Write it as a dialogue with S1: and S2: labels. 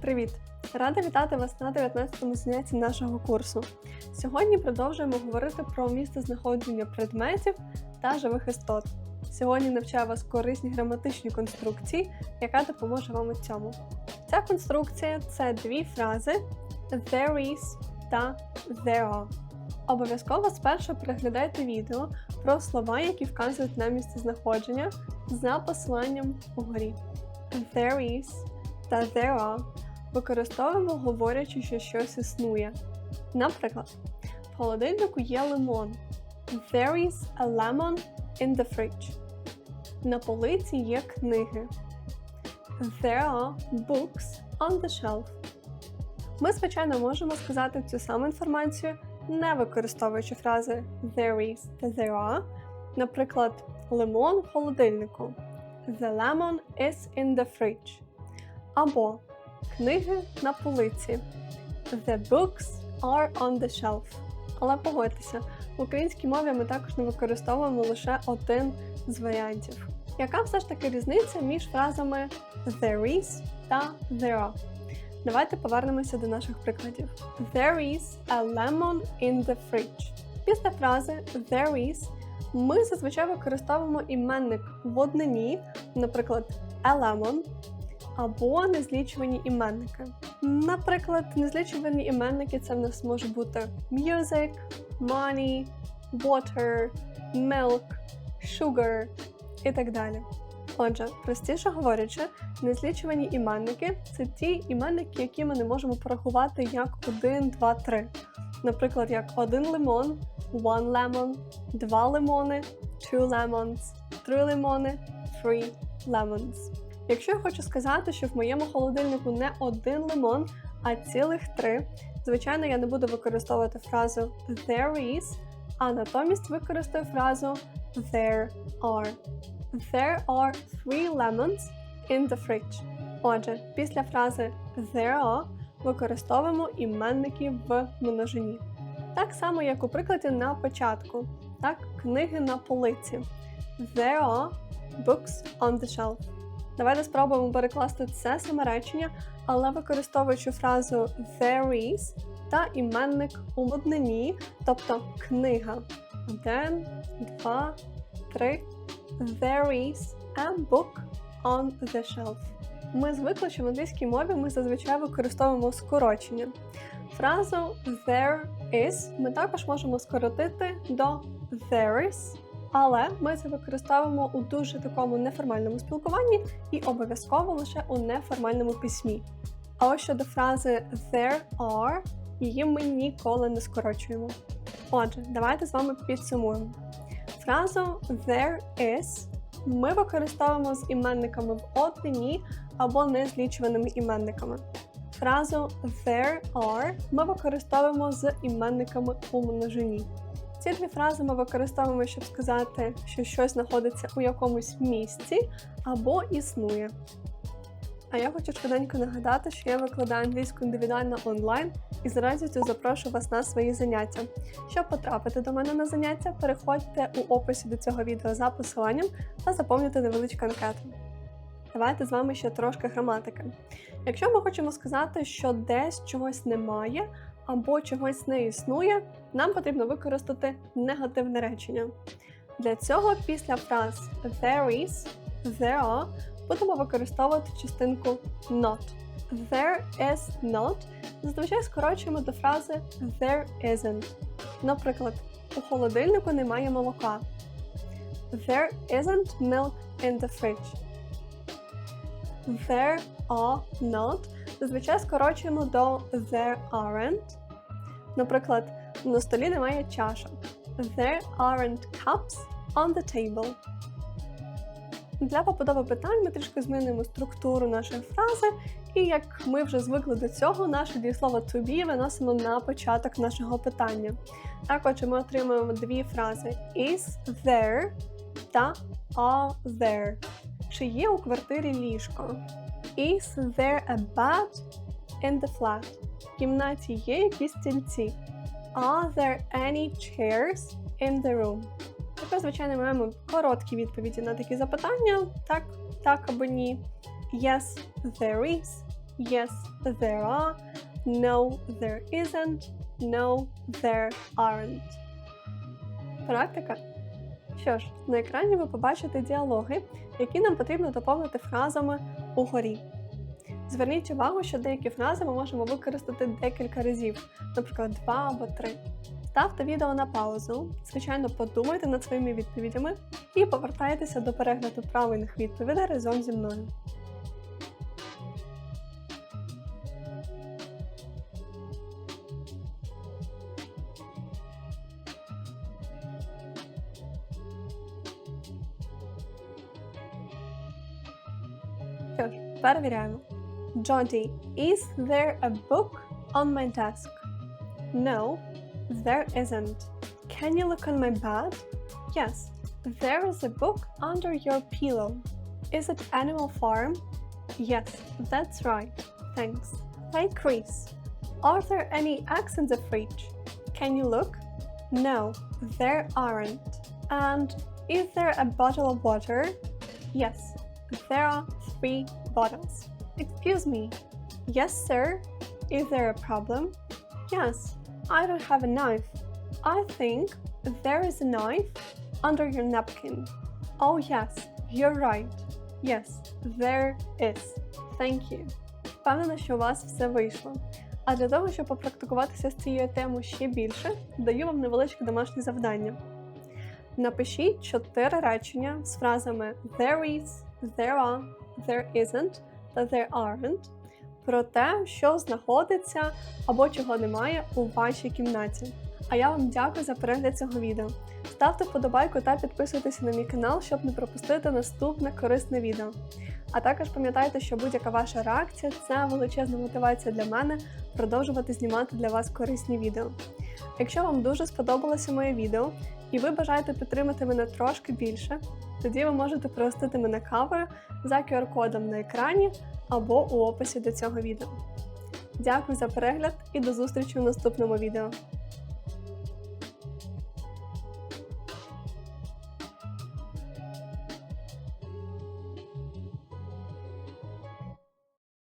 S1: Привіт! Рада вітати вас на 19-му занятті нашого курсу. Сьогодні продовжуємо говорити про місцезнаходження предметів та живих істот. Сьогодні навчаю вас корисні граматичні конструкції, яка допоможе вам у цьому. Ця конструкція це дві фрази there is та there are. Обов'язково спершу переглядайте відео про слова, які вказують на місцезнаходження за посиланням угорі. There is та there are використовуємо, говорячи, що щось існує. Наприклад, в холодильнику є лимон. There is a lemon in the fridge. На полиці є книги. There are books on the shelf. Ми, звичайно, можемо сказати цю саму інформацію, не використовуючи фрази there is та there are. Наприклад, лимон в холодильнику. The lemon is in the fridge. Або книги на полиці. The books are on the shelf. Але погодьтеся, в українській мові ми також не використовуємо лише один з варіантів. Яка все ж таки різниця між фразами there is та there are? Давайте повернемося до наших прикладів. There is a lemon in the fridge. Після фрази there is ми зазвичай використовуємо іменник в однині, наприклад, a lemon, або незлічувані іменники. Наприклад, незлічувані іменники це в нас може бути music, money, water, milk, sugar і так далі. Отже, простіше говорячи, незлічувані іменники це ті іменники, які ми не можемо порахувати як 1, 2, 3. Наприклад, як один лимон, one lemon, два лимони, two lemons, три лимони, three lemons. Якщо я хочу сказати, що в моєму холодильнику не один лимон, а цілих три, звичайно, я не буду використовувати фразу there is, а натомість використаю фразу there are. There are three lemons in the fridge. Отже, після фрази there are використовуємо іменники в множині. Так само, як у прикладі на початку. Так, книги на полиці. There are books on the shelf. Давайте спробуємо перекласти це саме речення, але використовуючи фразу there is та іменник у однині, тобто книга. Один, два, три. There is a book on the shelf. Ми звикли, що в англійській мові ми зазвичай використовуємо скорочення. Фразу there is ми також можемо скоротити до there is. Але ми це використовуємо у дуже такому неформальному спілкуванні і обов'язково лише у неформальному письмі. А ось щодо фрази there are, її ми ніколи не скорочуємо. Отже, давайте з вами підсумуємо. Фразу there is ми використовуємо з іменниками в однині або незлічуваними іменниками. Фразу there are ми використовуємо з іменниками у множині. Ці дві фрази ми використовуємо, щоб сказати, що щось знаходиться у якомусь місці або існує. А я хочу швиденько нагадати, що я викладаю англійську індивідуально онлайн і з радістю запрошую вас на свої заняття. Щоб потрапити до мене на заняття, переходьте у описі до цього відео за посиланням та заповнюйте невеличку анкету. Давайте з вами ще трошки граматики. Якщо ми хочемо сказати, що десь чогось немає або чогось не існує, нам потрібно використати негативне речення. Для цього після фраз there is, there are будемо використовувати частинку not. There is not зазвичай скорочуємо до фрази there isn't. Наприклад, у холодильнику немає молока. There isn't milk in the fridge. There are not зазвичай скорочуємо до there aren't. Наприклад, на столі немає чашок. There aren't cups on the table. Для побудови питань ми трішки змінюємо структуру нашої фрази, і як ми вже звикли до цього, наше дієслово to be виносимо на початок нашого питання. Так, отже, ми отримуємо дві фрази is there та are there. Чи є у квартирі ліжко? Is there a bed in the flat? В кімнаті є якісь стільці. Are there any chairs in the room? Тепер, звичайно, ми маємо короткі відповіді на такі запитання: так, так або ні. Yes, there is. Yes, there are. No, there isn't. No, there aren't. Практика. Що ж, на екрані ви побачите діалоги, які нам потрібно доповнити фразами угорі. Зверніть увагу, що деякі фрази ми можемо використати декілька разів, наприклад, два або три. Ставте відео на паузу, звичайно, подумайте над своїми відповідями і повертайтеся до перегляду правильних відповідей разом зі мною. Що ж, перевіряємо. Jody, is there a book on my desk? No, there isn't. Can you look on my bed? Yes, there is a book under your pillow. Is it Animal Farm? Yes, that's right. Thanks. Hey Chris, are there any eggs in the fridge? Can you look? No, there aren't. And is there a bottle of water? Yes, there are three bottles. Excuse me. Yes, sir. Is there a problem? Yes, I don't have a knife. I think there is a knife under your napkin. Oh, yes, you're right. Yes, there is. Thank you. Впевнена, що у вас все вийшло. А для того, щоб попрактикуватися з цією темою ще більше, даю вам невеличке домашнє завдання. Напишіть чотири речення з фразами there is, there are, there isn't та there aren't про те, що знаходиться або чого немає у вашій кімнаті. А я вам дякую за перегляд цього відео. Ставте вподобайку та підписуйтесь на мій канал, щоб не пропустити наступне корисне відео. А також пам'ятайте, що будь-яка ваша реакція це величезна мотивація для мене продовжувати знімати для вас корисні відео. Якщо вам дуже сподобалося моє відео і ви бажаєте підтримати мене трошки більше, тоді ви можете пригостити мене кавою за QR-кодом на екрані або у описі до цього відео. Дякую за перегляд і до зустрічі у наступному відео.